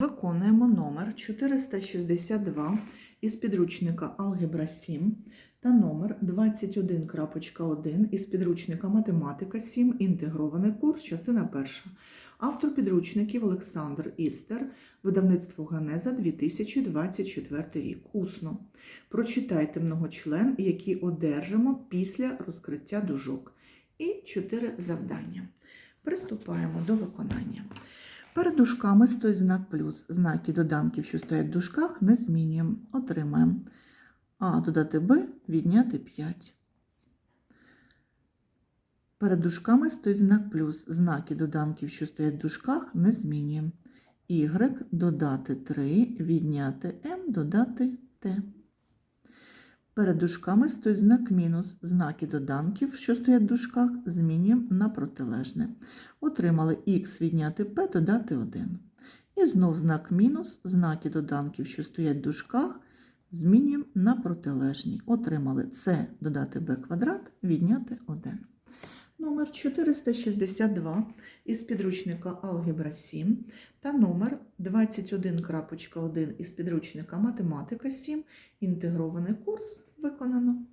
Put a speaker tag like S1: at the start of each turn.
S1: Виконуємо номер 462 із підручника Алгебра 7 та номер 21.1 із підручника Математика 7. Інтегрований курс, частина перша. Автор підручників Олександр Істер, видавництво Ганеза 2024 рік. Усно. Прочитайте многочлен, який одержимо після розкриття дужок. І чотири завдання. Приступаємо до виконання. Перед дужками стоїть знак плюс. Знаки доданків, що стоять в дужках, не змінюємо. Отримаємо А додати Б, відняти 5. Перед дужками стоїть знак плюс. Знаки доданків, що стоять в дужках, не змінюємо. Y додати 3, відняти М, додати Т. Перед дужками стоїть знак мінус. Знаки доданків, що стоять в дужках, змінюємо на протилежне. Отримали х відняти p додати 1. І знов знак мінус, знаки доданків, що стоять в дужках, змінюємо на протилежні. Отримали c додати b квадрат відняти 1. Номер 462 із підручника Алгебра 7 та номер 21.1 із підручника Математика 7. Інтегрований курс виконано.